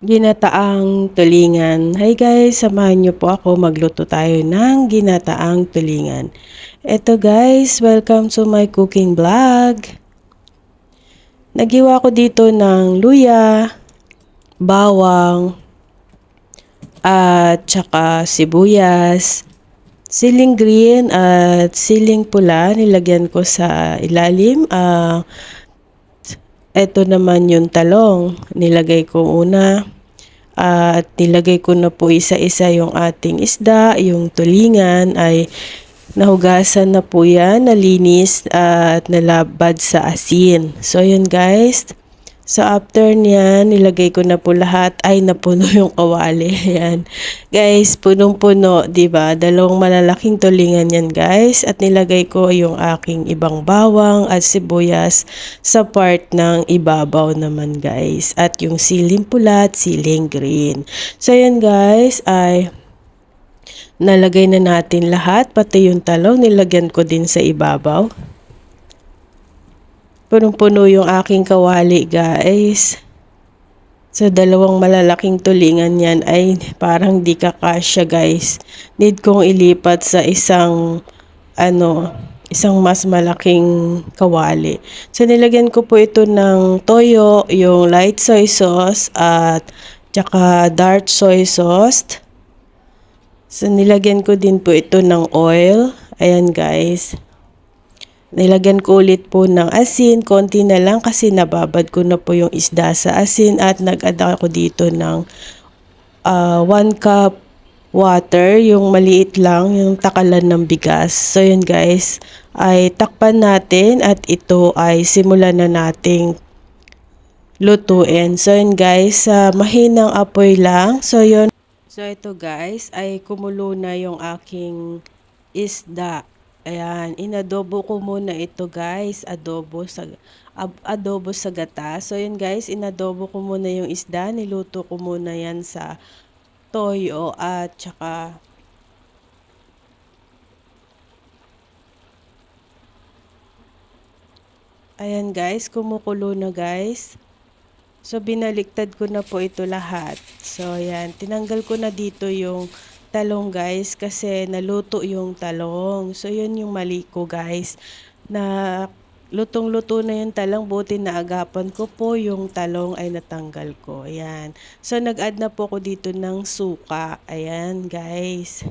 Ginataang tulingan. Hi guys, samahan niyo po ako magluto tayo ng ginataang tulingan. Eto guys, welcome to my cooking vlog. Nagiwa ko dito ng luya, bawang, at saka sibuyas, siling green at siling pula. Nilagyan ko sa ilalim. Uh, ito naman yung talong. Nilagay ko una. At nilagay ko na po isa-isa yung ating isda. Yung tulingan ay nahugasan na po yan, nalinis at nalabad sa asin. So yun guys. So after niyan, nilagay ko na po lahat. Ay, napuno yung kawali. Ayan. Guys, punong-puno, 'di ba? Dalawang malalaking tulingan 'yan, guys. At nilagay ko yung aking ibang bawang at sibuyas sa part ng ibabaw naman, guys. At yung siling pula at siling green. So 'yan, guys, ay nalagay na natin lahat, pati yung talong nilagyan ko din sa ibabaw. Punong-puno yung aking kawali guys. Sa dalawang malalaking tulingan yan ay parang di kakasya guys. Need kong ilipat sa isang ano, isang mas malaking kawali. So nilagyan ko po ito ng toyo, yung light soy sauce at tsaka dark soy sauce. So nilagyan ko din po ito ng oil. Ayan guys. Nilagyan ko ulit po ng asin, konti na lang kasi nababad ko na po yung isda sa asin at nag-add ako dito ng 1 uh, ah, cup water, yung maliit lang, yung takalan ng bigas. So yun guys, ay takpan natin at ito ay simulan na nating lutuin. So yun guys, uh, mahinang apoy lang. So yun. So ito guys, ay kumulo na yung aking isda. Ayan, inadobo ko muna ito guys, adobo sa adobo sa gata. So yun guys, inadobo ko muna yung isda, niluto ko muna yan sa toyo at saka Ayan guys, kumukulo na guys. So binaliktad ko na po ito lahat. So ayan, tinanggal ko na dito yung talong guys kasi naluto yung talong. So yun yung mali ko guys na lutong-luto na yung talong buti na agapan ko po yung talong ay natanggal ko. Ayan. So nag-add na po ako dito ng suka. Ayan guys.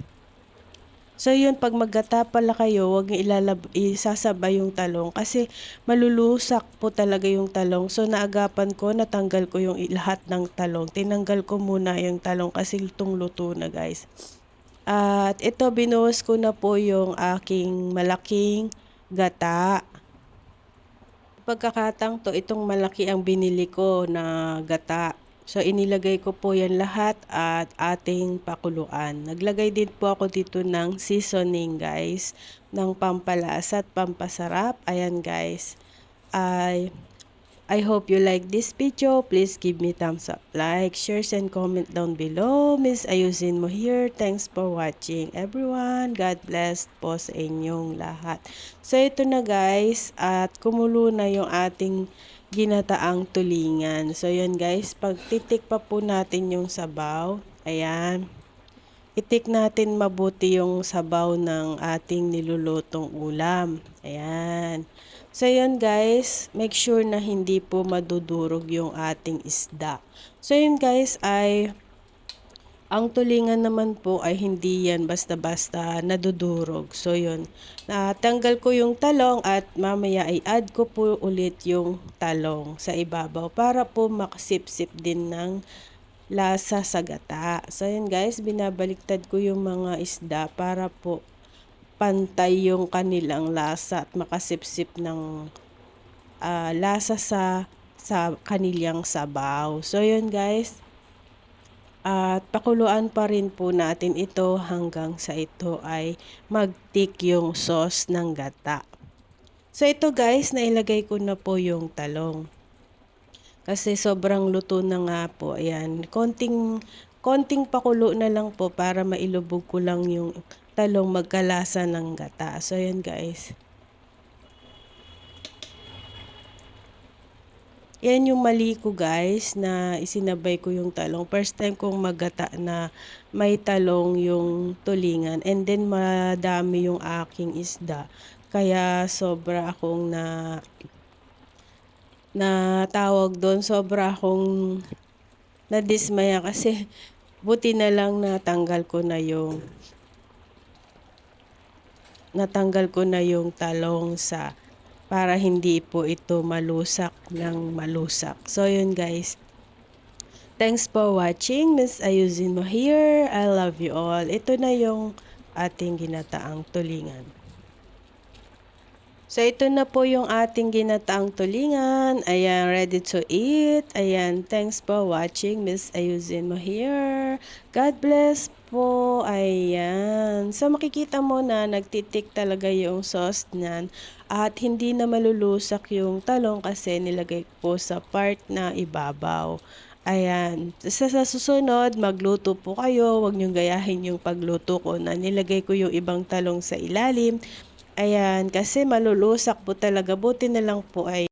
So yun, pag maggata pala kayo, huwag ilalab isasabay yung talong kasi malulusak po talaga yung talong. So naagapan ko, natanggal ko yung lahat ng talong. Tinanggal ko muna yung talong kasi lutong luto na guys. At ito binuhos ko na po yung aking malaking gata. Pagkakatang to, itong malaki ang binili ko na gata. So, inilagay ko po yan lahat at ating pakuluan. Naglagay din po ako dito ng seasoning guys, ng pampalasa at pampasarap. Ayan guys, ay I hope you like this video. Please give me thumbs up, like, shares, and comment down below. Miss Ayusin mo here. Thanks for watching everyone. God bless po sa inyong lahat. So ito na guys at kumulo na yung ating ginataang tulingan. So yun guys, pag titik pa po natin yung sabaw. Ayan. Itik natin mabuti yung sabaw ng ating nilulutong ulam. Ayan. So yun guys, make sure na hindi po madudurog yung ating isda. So yun guys ay ang tulingan naman po ay hindi yan basta-basta nadudurog. So yun, natanggal ko yung talong at mamaya ay add ko po ulit yung talong sa ibabaw para po makasipsip din ng lasa sa gata. So yun guys, binabaliktad ko yung mga isda para po pantay yung kanilang lasa at makasipsip ng uh, lasa sa sa kanilang sabaw. So yun guys. At pakuluan pa rin po natin ito hanggang sa ito ay magtik yung sauce ng gata. So ito guys, nailagay ko na po yung talong. Kasi sobrang luto na nga po. Ayan, konting konting pakulo na lang po para mailubog ko lang yung talong magkalasa ng gata. So, yan guys. Yan yung mali ko guys na isinabay ko yung talong. First time kong maggata na may talong yung tulingan and then madami yung aking isda. Kaya sobra akong na na tawag doon, sobra akong nadismaya kasi buti na lang natanggal ko na yung natanggal ko na yung talong sa para hindi po ito malusak ng malusak. So yun guys. Thanks for watching. Miss Ayusin mo here. I love you all. Ito na yung ating ginataang tulingan. So ito na po yung ating ginataang tulingan. Ayan, ready to eat. Ayan, thanks for watching. Miss Ayusin mo here. God bless po. Ayan. So makikita mo na nagtitik talaga yung sauce niyan. At hindi na malulusak yung talong kasi nilagay ko sa part na ibabaw. Ayan. Sa, sa susunod, magluto po kayo. Huwag niyong gayahin yung pagluto ko na nilagay ko yung ibang talong sa ilalim. Ayan, kasi malulusak po talaga. Buti na lang po ay